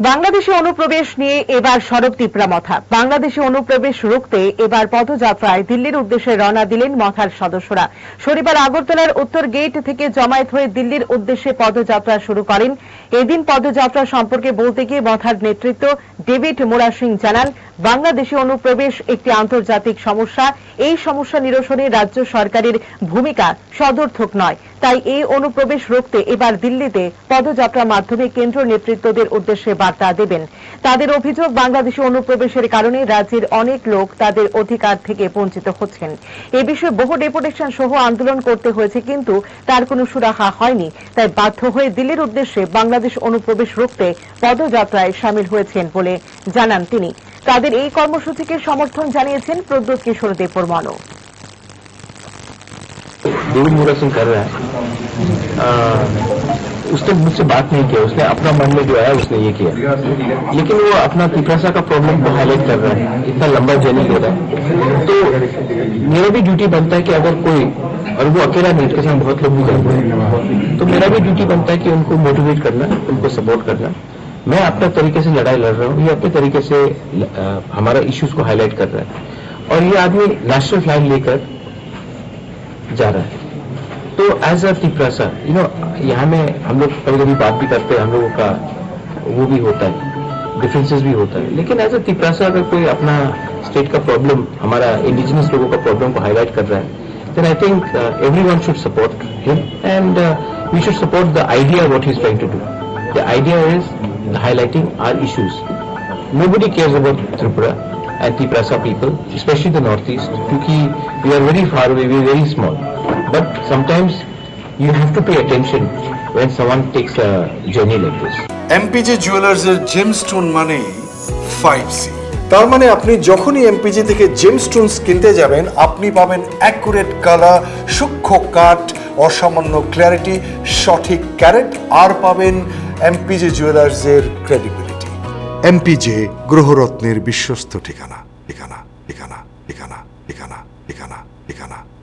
বাংলাদেশে অনুপ্রবেশ নিয়ে এবার সড়ক তিপ্রা মথা বাংলাদেশে অনুপ্রবেশ রুখতে এবার পদযাত্রায় দিল্লির উদ্দেশ্যে রওনা দিলেন মথার সদস্যরা। শনিবার আগরতলার উত্তর গেট থেকে জমায়েত হয়ে দিল্লির উদ্দেশ্যে পদযাত্রা শুরু করেন। এদিন পদযাত্রা সম্পর্কে বলতে গিয়ে মথার নেতৃত্ব ডেভিড মোরা সিং জানান বাংলাদেশে অনুপ্রবেশ একটি আন্তর্জাতিক সমস্যা। এই সমস্যা নিরসনে রাজ্য সরকারের ভূমিকা সদর্থক নয়। তাই এই অনুপ্রবেশ রুখতে এবার দিল্লিতে পদযাত্রার মাধ্যমে কেন্দ্র নেতৃত্বদের উদ্দেশ্যে বার্তা দেবেন। তাদের অভিযোগ, বাংলাদেশে অনুপ্রবেশের কারণে রাজ্যের অনেক লোক তাদের অধিকার থেকে বঞ্চিত হচ্ছেন। এ বিষয়ে বহু ডেপুটেশন সহ আন্দোলন করতে হয়েছে, কিন্তু তার কোনো সুরাহা হয়নি। তাই বাধ্য হয়ে দিল্লির উদ্দেশ্যে বাংলাদেশ অনুপ্রবেশ রুখতে পদযাত্রায় সামিল হয়েছেন বলে জানান তিনি। তাদের এই কর্মসূচিকে সমর্থন জানিয়েছেন প্রদ্যোৎ কিশোর দেববর্মনও डेविड मोरा सिंह कर रहा है आ, उसने मुझसे बात नहीं किया उसने अपना मन में जो आया उसने ये किया लेकिन वो अपना पिपरासा का प्रॉब्लम को हाईलाइट कर रहा है इतना लंबा जर्नी ले रहा है तो मेरा भी ड्यूटी बनता है कि अगर कोई और वो अकेला नहीं उसके साथ बहुत लोग भी करते हैं तो मेरा भी ड्यूटी बनता है कि उनको मोटिवेट करना उनको सपोर्ट करना मैं अपने तरीके से लड़ाई लड़ रहा हूँ, ये अपने तरीके से हमारा इश्यूज़ को हाईलाइट कर रहा है। और ये आदमी नेशनल फ्लैग लेकर जा रहा है। तो as a Tiprasa you know यहाँ में हम लोग कभी कभी बात भी करते हैं, हम लोगों का वो भी होता है डिफरेंसेस भी होता है। लेकिन एज अ तिपरासा अगर कोई अपना स्टेट का प्रॉब्लम हमारा इंडिजिनस लोगों का प्रॉब्लम को हाईलाइट कर रहा है then I think every one should support him and we should support the idea what he's trying to do. The idea is highlighting our issues. Nobody cares about Tripura and Tiprasa people, especially the northeast, because we are very far away, we are very small. But sometimes you have to pay attention when someone takes a journey like this. MPJ জুয়েলার্সের gemstone মানে five C তার মানে আপনি যখনই MPEG থেকে gemstones কিনতে যাবেন আপনি পাবেন অ্যাকুরেট কালার সূক্ষ্ম কাট অসামান্য ক্ল্যারিটি সঠিক ক্যারেট আর পাবেন এমপিজে জুয়েলার্স এর ক্রেডিবিলিটি এমপিজে গ্রহরত্নের বিশ্বস্ত ঠিকানা ঠিকানা ঠিকানা ঠিকানা ঠিকানা